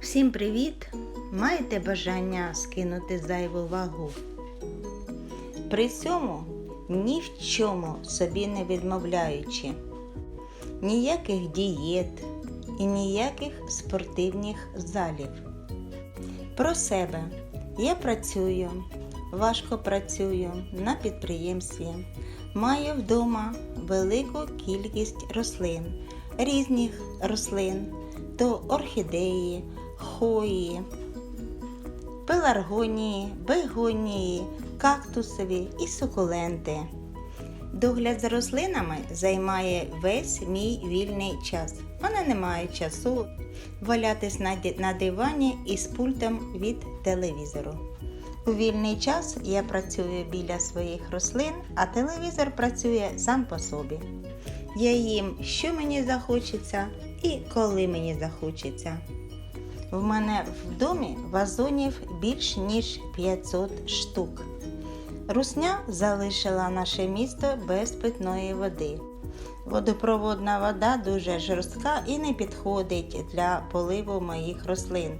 Всім привіт! Маєте бажання скинути зайву вагу? При цьому ні в чому собі не відмовляючи, ніяких дієт і ніяких спортивних залів. Про себе я працюю, важко працюю на підприємстві, маю вдома велику кількість рослин, різних рослин, то орхідеї, хої, пеларгонії, бегонії, кактусові і сукуленти. Догляд за рослинами займає весь мій вільний час. У мене немає часу валятись на дивані із пультом від телевізору. У вільний час я працюю біля своїх рослин, а телевізор працює сам по собі. Я їм, що мені захочеться і коли мені захочеться. В мене в домі вазонів більш ніж 500 штук. Русня залишила наше місто без питної води. Водопроводна вода дуже жорстка і не підходить для поливу моїх рослин.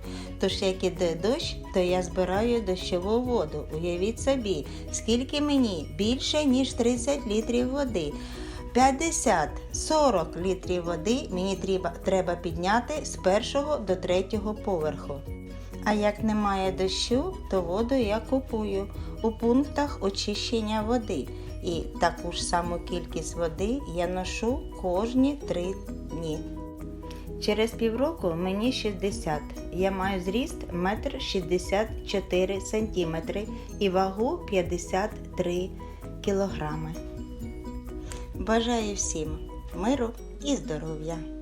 Тож, як іде дощ, то я збираю дощову воду. Уявіть собі, скільки мені більше ніж 30 літрів води. 50-40 літрів води мені треба, треба підняти з першого до третього поверху. А як немає дощу, то воду я купую у пунктах очищення води. І таку ж саму кількість води я ношу кожні 3 дні. Через півроку мені 60. Я маю зріст 1,64 см і вагу 53 кг. Бажаю всім миру і здоров'я!